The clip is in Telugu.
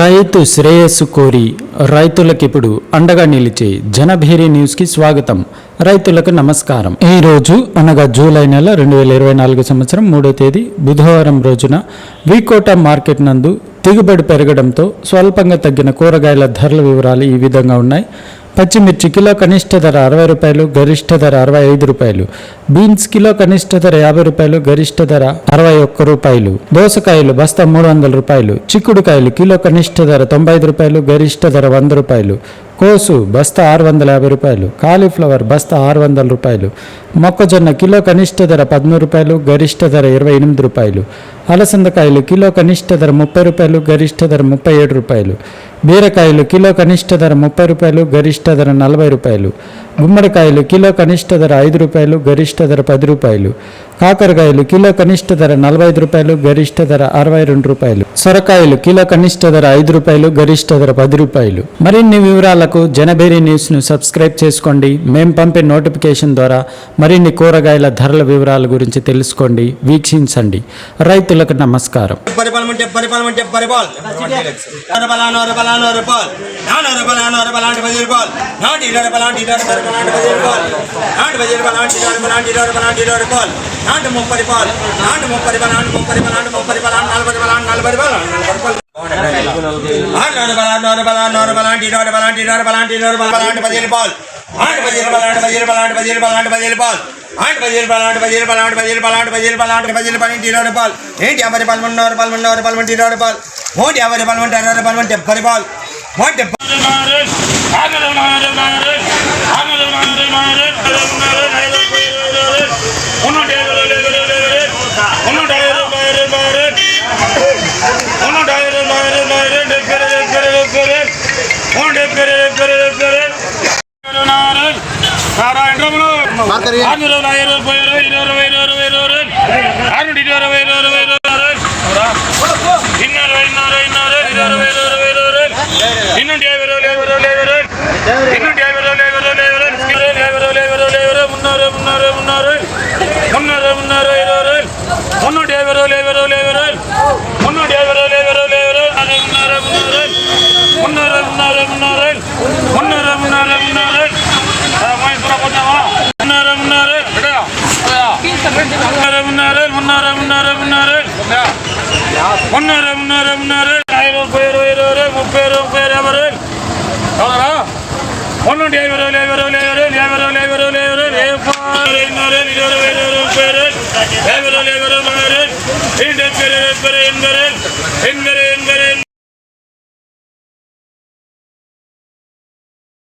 రైతు శ్రేయస్సు కోరి రైతులకు ఇప్పుడు అండగా నిలిచే జనభేరి న్యూస్కి స్వాగతం. రైతులకు నమస్కారం. ఈ రోజు అనగా జూలై నెల రెండు వేల ఇరవై నాలుగు సంవత్సరం మూడో తేదీ బుధవారం రోజున వీకోట మార్కెట్ నందు దిగుబడి పెరగడంతో స్వల్పంగా తగ్గిన కూరగాయల ధరల వివరాలు ఈ విధంగా ఉన్నాయి. పచ్చిమిర్చి కిలో కనిష్ట ధర అరవై రూపాయలు గరిష్ట ధర అరవై ఐదు రూపాయలు. బీన్స్ కిలో కనిష్ట ధర యాభై రూపాయలు గరిష్ట ధర అరవై ఒక్క రూపాయలు. దోసకాయలు బస్తా మూడు వందల రూపాయలు. చిక్కుడుకాయలు కిలో కనిష్ట ధర తొంభై ఐదు రూపాయలు గరిష్ట ధర వంద రూపాయలు. కోసు బస్తా ఆరు వందల యాభై రూపాయలు. కాలీఫ్లవర్ బస్తా ఆరు వందల రూపాయలు. మొక్కజొన్న కిలో కనిష్ట ధర పదమూడు రూపాయలు గరిష్ట ధర ఇరవై ఎనిమిది రూపాయలు. అలసందకాయలు కిలో కనిష్ట ధర ముప్పై రూపాయలు గరిష్ట ధర ముప్పై ఏడు రూపాయలు. బీరకాయలు కిలో కనిష్ట ధర ముప్పై రూపాయలు గరిష్ట ధర నలభై రూపాయలు. గుమ్మడికాయలు కిలో కనిష్ట ధర ఐదు రూపాయలు గరిష్ట ధర పది రూపాయలు. కాకరకాయలు కిలో కనిష్ట ధర నలభై ఐదు రూపాయలు గరిష్ట ధర అరవై రెండు రూపాయలు. సొరకాయలు కిలో కనిష్ట ధర ఐదు రూపాయలు గరిష్ట ధర పది రూపాయలు. మరిన్ని వివరాలకు జనబేరి న్యూస్ను సబ్స్క్రైబ్ చేసుకోండి. మేము పంపే నోటిఫికేషన్ ద్వారా మరిన్ని కూరగాయల ధరల వివరాల గురించి తెలుసుకోండి వీక్షించండి. రైతులకు నమస్కారం. నలభై ஆண்டோடு பலாண்டு ஒரு பலாண்டு ஒரு பலாண்டி ஒரு பலாண்டி ஒரு பலாண்டி ஒரு பலாண்டு பதினேழு பால் ஆண்டு பதினேழு பலாண்டு பதினேழு பலாண்டு பதினேழு பலாண்டு பதினேழு பால் ஆண்டு பதினேழு பல்லாண்டு பதினேழு பல்லாண்டு பதினேழு பல்லாண்டு பதினேழு பல்லாண்டு பதினேழு பன்னெண்டு இருபது பால் ஏண்டி ஐம்பது பால் முன்னூறு பால் முன்னூறு பால் மண்டி இருபது பால் மூண்டி ఉన్నారు ఉన్నారు ఇరవై మున్నూట యాభై రోజులు యాభై రోజులు యాభై రోజులు మున్నూట యాభై नरम नरम नर नरम नरम नर इन्द्र